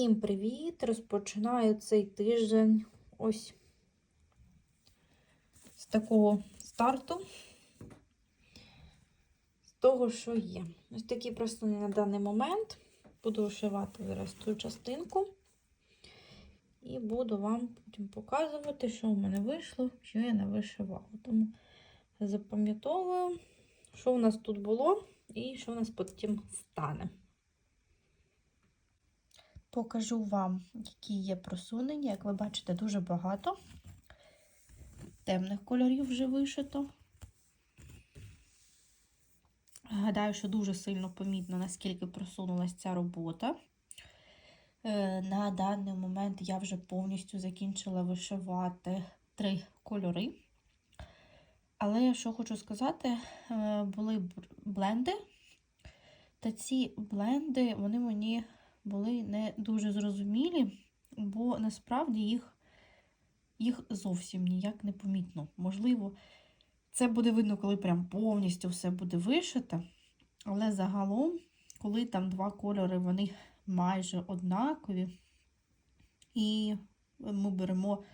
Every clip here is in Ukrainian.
Всім привіт! Розпочинаю цей тиждень ось з такого старту, з того, що є. Ось такі просто на даний момент. Буду вишивати зараз цю частинку. І буду вам потім показувати, що в мене вийшло, що я не вишивала. Тому запам'ятовую, що у нас тут було і що у нас потім стане. Покажу вам, які є просунення. Як ви бачите, дуже багато. Темних кольорів вже вишито. Гадаю, що дуже сильно помітно, наскільки просунулася ця робота. Е, На даний момент я вже повністю закінчила вишивати три кольори. Але я що хочу сказати, е, були бленди. Та ці бленди, вони мені були не дуже зрозумілі, бо насправді їх їх зовсім ніяк не помітно. Можливо, це буде видно, коли прям повністю все буде вишите. Але загалом, коли там два кольори, вони майже однакові, і ми беремо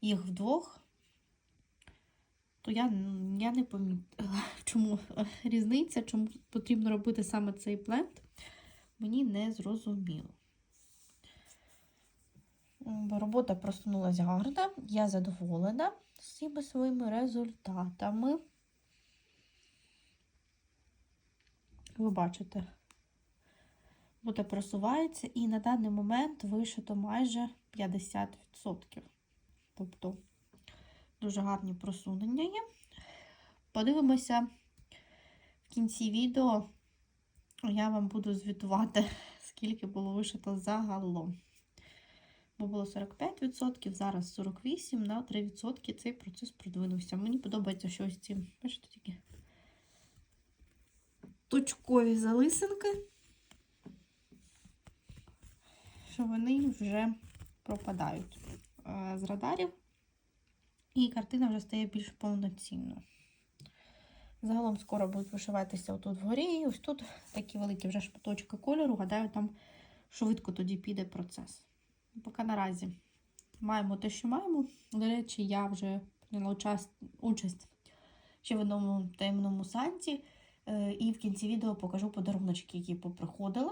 їх вдвох, то я, я не помітила, чому різниця, чому потрібно робити саме цей бленд мені не зрозуміло. Робота просунулася гарна, я задоволена всіми своїми результатами. Ви бачите, робота просувається і на даний момент вишито майже 50%. Тобто дуже гарні просунення є. Подивимося в кінці відео. Я вам буду звітувати, скільки було вишито загалом. Бо було 45%, зараз 48%, на 3% цей процес продвинувся. Мені подобається, що ось ці, бачите, такі точкові залисинки, що вони вже пропадають з радарів, і картина вже стає більш повноцінною. Загалом скоро будуть вишиватися отут вгорі. І ось тут такі великі вже шматочки кольору. Гадаю, там швидко тоді піде процес. Поки наразі маємо те, що маємо. До речі, я вже прийняла участь ще в одному таємному санті. Е, і в кінці відео покажу подаруночки, які поприходили.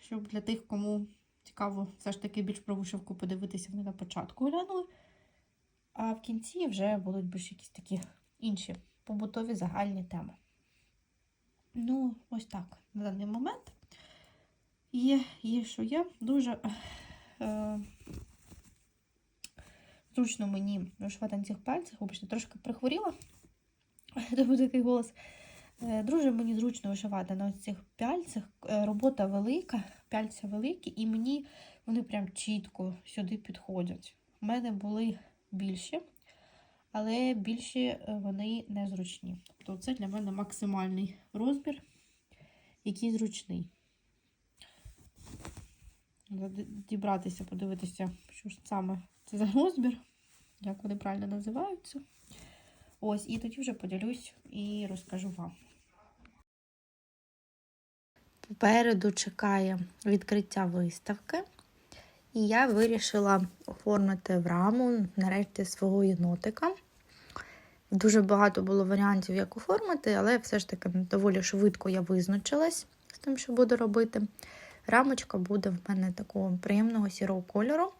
Щоб для тих, кому цікаво все ж таки більш про вишивку подивитися, вони на початку глянули. А в кінці вже будуть більш якісь такі інші побутові загальні теми. Ну, ось так, на даний момент є, є що є. Дуже е, зручно мені вишивати на цих пальцях, вибачте, трошки прихворіла. Це такий голос. Е, дуже мені зручно вишивати на цих пальцях. Е, робота велика, пальця великі, і мені вони прям чітко сюди підходять. У мене були більші але більші е, вони незручні. Тобто це для мене максимальний розмір, який зручний. Дібратися, подивитися, що ж саме це за розмір, як вони правильно називаються. Ось, і тоді вже поділюсь і розкажу вам. Попереду чекає відкриття виставки, і я вирішила оформити в раму нарешті свого єнотика. Дуже багато було варіантів, як оформити, але все ж таки доволі швидко я визначилась з тим, що буду робити. Рамочка буде в мене такого приємного сірого кольору.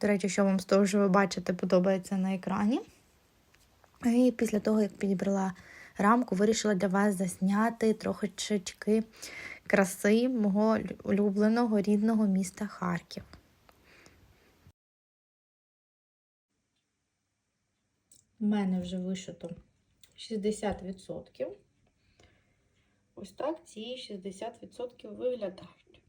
До речі, що вам з того, що ви бачите, подобається на екрані. І після того, як підібрала рамку, вирішила для вас засняти трохи краси мого улюбленого рідного міста Харків. У мене вже вишито 60%. Ось так ці 60% виглядають.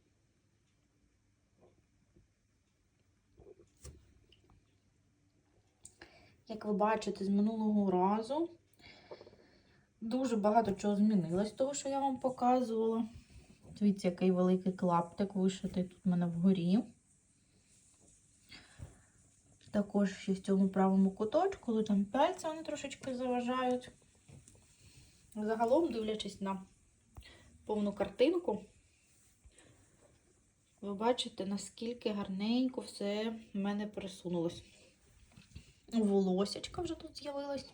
Як ви бачите, з минулого разу дуже багато чого змінилось того, що я вам показувала. Дивіться, який великий клаптик вишитий тут в мене вгорі. Також ще в цьому правому куточку, коли там пальці вони трошечки заважають. Загалом, дивлячись на повну картинку, ви бачите, наскільки гарненько все в мене пересунулось. Волосячка вже тут з'явилась.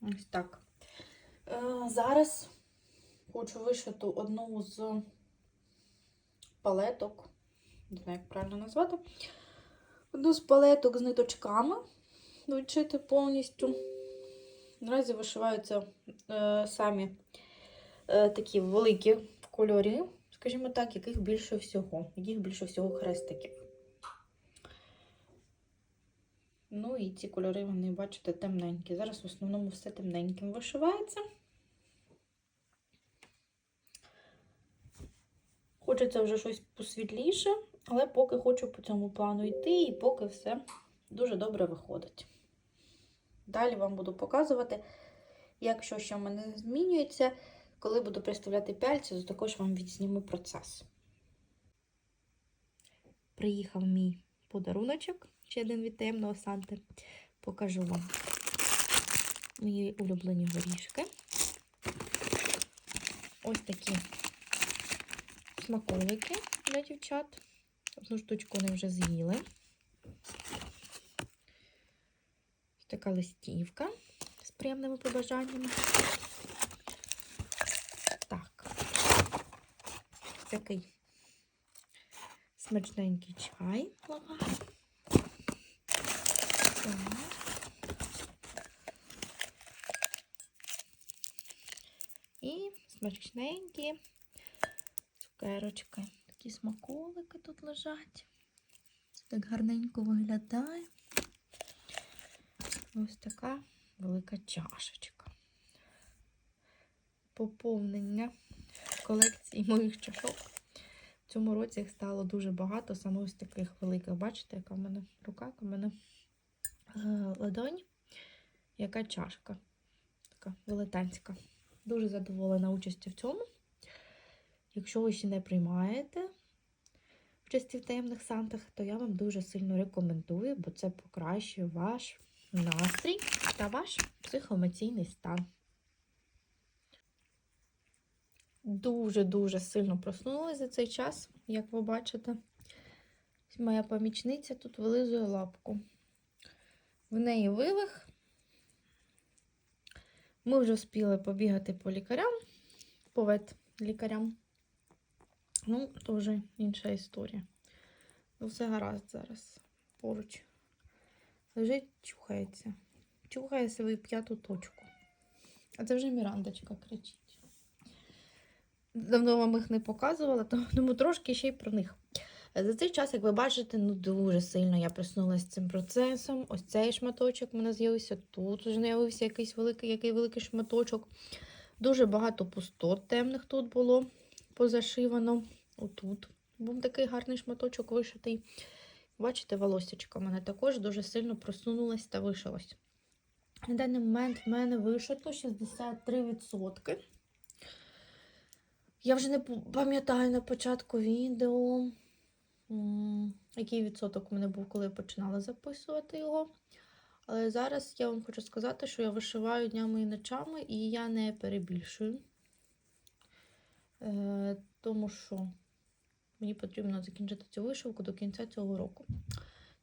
Ось так. Е, зараз хочу вишити одну з палеток, не знаю, як правильно назвати. Одну з палеток з ниточками. Вичити повністю. Наразі вишиваються е, самі е, такі великі кольори, скажімо так, яких більше всього, яких більше всього хрестиків. Ну і ці кольори, вони, бачите, темненькі. Зараз в основному все темненьким вишивається. Хочеться вже щось посвітліше, але поки хочу по цьому плану йти, і поки все дуже добре виходить. Далі вам буду показувати, як що, в мене змінюється. Коли буду приставляти пяльці, то також вам відзніму процес. Приїхав мій подаруночок, ще один від таємного Санти. Покажу вам мої улюблені горішки. Ось такі смаколики для дівчат. Одну штучку вони вже з'їли. Така листівка з приємними побажаннями. Так. Такий смачненький чай. Так. І смачненькі цукерочки. Такі смаколики тут лежать. Так гарненько виглядає. Ось така велика чашечка. Поповнення колекції моїх чашок. В цьому році їх стало дуже багато, саме ось таких великих. Бачите, яка в мене рука, яка в мене е, ладонь, яка чашка. Така велетенська. Дуже задоволена участю в цьому. Якщо ви ще не приймаєте участі в таємних сантах, то я вам дуже сильно рекомендую, бо це покращує ваш настрій та ваш психоемоційний стан. Дуже-дуже сильно проснулася за цей час, як ви бачите. Моя помічниця тут вилизує лапку. В неї вивих. Ми вже встигли побігати по лікарям, по ветлікарям. Ну, вже інша історія. Ну, все гаразд зараз. Поруч. Лежить, чухається. Чухає свою п'яту точку. А це вже Мірандочка кричить. Давно вам їх не показувала, тому трошки ще й про них. За цей час, як ви бачите, ну дуже сильно я проснулася цим процесом. Ось цей шматочок в мене з'явився. Тут вже з'явився якийсь великий який великий шматочок. Дуже багато пустот темних тут було позашивано. Отут був такий гарний шматочок вишитий. Бачите, волосечко в мене також дуже сильно просунулось та вишилось. На даний момент в мене вишито 63%. Я вже не пам'ятаю на початку відео, який відсоток у мене був, коли я починала записувати його. Але зараз я вам хочу сказати, що я вишиваю днями і ночами, і я не перебільшую. Е, тому що мені потрібно закінчити цю вишивку до кінця цього року.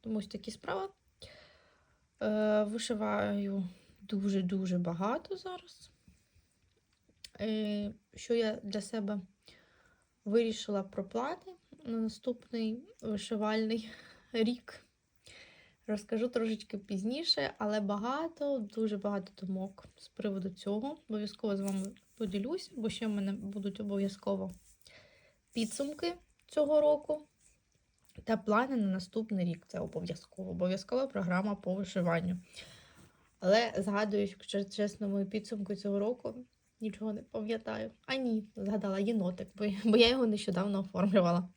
Тому ось такі справи. Е, вишиваю дуже-дуже багато зараз. Е, що я для себе вирішила про плани на наступний вишивальний рік. Розкажу трошечки пізніше, але багато, дуже багато думок з приводу цього. Обов'язково з вами поділюся, бо ще в мене будуть обов'язково підсумки цього року та плани на наступний рік. Це обов'язково. Обов'язкова програма по вишиванню. Але згадую, що чесно, мою підсумку цього року нічого не пам'ятаю. А ні, згадала єнотик, бо, я його нещодавно оформлювала.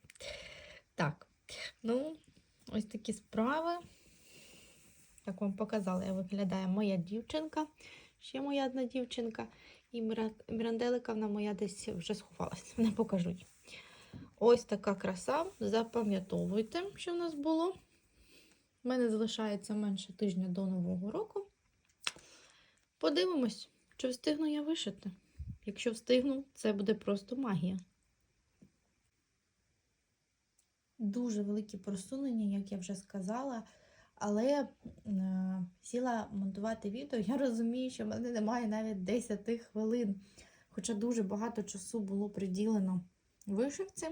Так, ну, ось такі справи. Як вам показала, як виглядає моя дівчинка. Ще моя одна дівчинка. І Міранделика вона моя десь вже сховалася. Не покажу її. Ось така краса. Запам'ятовуйте, що в нас було. У мене залишається менше тижня до Нового року. Подивимось, чи встигну я вишити. Якщо встигну, це буде просто магія. Дуже великі просунення, як я вже сказала. Але е, сіла монтувати відео, я розумію, що в мене немає навіть 10 хвилин. Хоча дуже багато часу було приділено вишивці.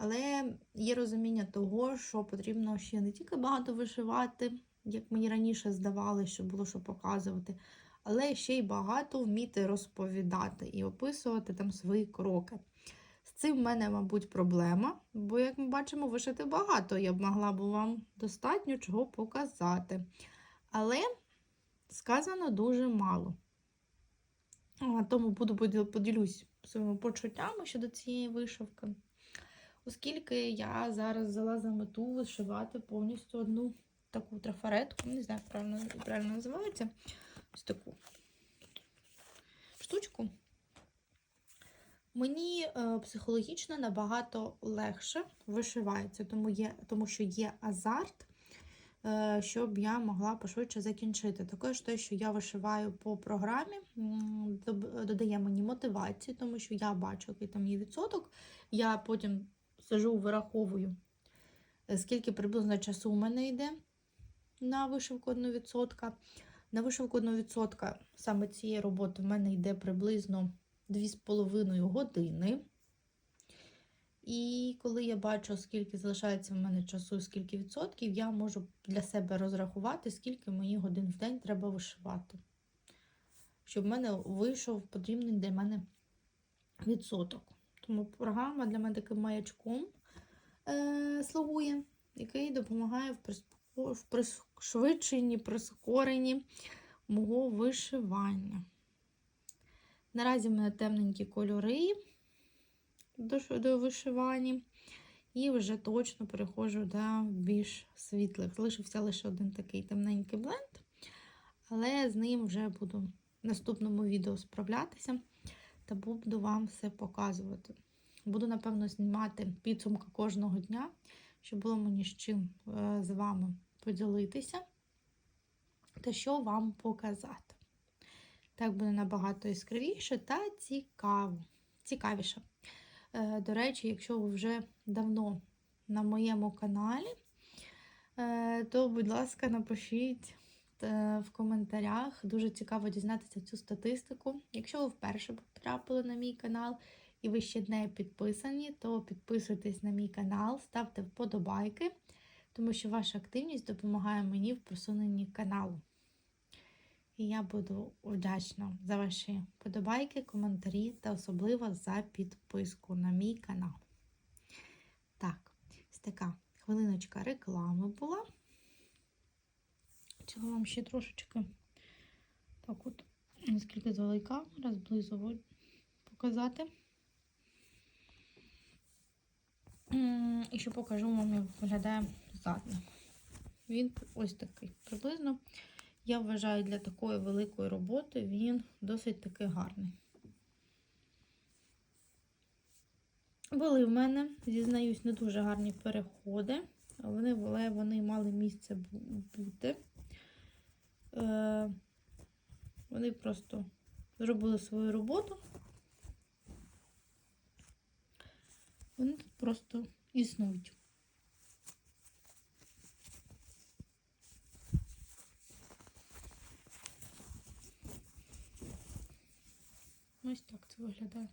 Але є розуміння того, що потрібно ще не тільки багато вишивати, як мені раніше здавалося, що було що показувати, але ще й багато вміти розповідати і описувати там свої кроки. З цим в мене, мабуть, проблема, бо, як ми бачимо, вишити багато. Я б могла б вам достатньо чого показати. Але сказано дуже мало. Тому буду поділюсь своїми почуттями щодо цієї вишивки. Оскільки я зараз взяла за мету вишивати повністю одну таку трафаретку, не знаю, як правильно, правильно називається. Ось таку штучку. Мені е, психологічно набагато легше вишивається, тому, є, тому що є азарт, е, щоб я могла пошвидше закінчити. Також те, що я вишиваю по програмі, додає мені мотивації, тому що я бачу, який там є відсоток. Я потім сижу, вираховую, е, скільки приблизно часу у мене йде на вишивку 1%. На вишивку 1% саме цієї роботи в мене йде приблизно 2,5 години. І коли я бачу, скільки залишається в мене часу, скільки відсотків, я можу для себе розрахувати, скільки мені годин в день треба вишивати. Щоб в мене вийшов потрібний для мене відсоток. Тому програма для мене таким маячком е, слугує, який допомагає в, пришвидшенні, прискоренні мого вишивання. Наразі в мене темненькі кольори до, до вишивання. І вже точно переходжу до більш світлих. Залишився лише один такий темненький бленд, але з ним вже буду в наступному відео справлятися та буду вам все показувати. Буду, напевно, знімати підсумки кожного дня, щоб було мені з чим е, з вами поділитися та що вам показати. Так буде набагато іскривіше та цікаво. цікавіше. Е, До речі, якщо ви вже давно на моєму каналі, е, то, будь ласка, напишіть в коментарях. Дуже цікаво дізнатися цю статистику. Якщо ви вперше потрапили на мій канал і ви ще не підписані, то підписуйтесь на мій канал, ставте вподобайки, тому що ваша активність допомагає мені в просуненні каналу. І я буду вдячна за ваші вподобайки, коментарі та особливо за підписку на мій канал. Так, ось така хвилиночка реклами була. Цього вам ще трошечки так от, наскільки здалека, розблизу показати. І ще покажу вам, як виглядає задне. Він ось такий приблизно. Я вважаю, для такої великої роботи він досить таки гарний. Були в мене, зізнаюсь, не дуже гарні переходи, вони, але вони мали місце бути. Е, вони просто зробили свою роботу. Вони тут просто існують. Ось так це виглядає.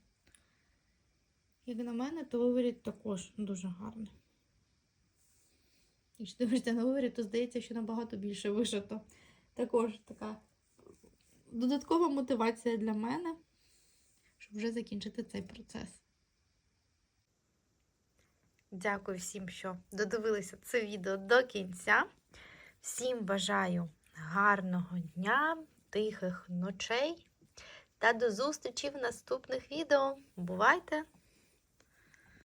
Як на мене, то виворіт також дуже гарний. Якщо дивишся на виворіт, то здається, що набагато більше вишито. Також така додаткова мотивація для мене, щоб вже закінчити цей процес. Дякую всім, що додивилися це відео до кінця. Всім бажаю гарного дня, тихих ночей та до зустрічі в наступних відео. Бувайте!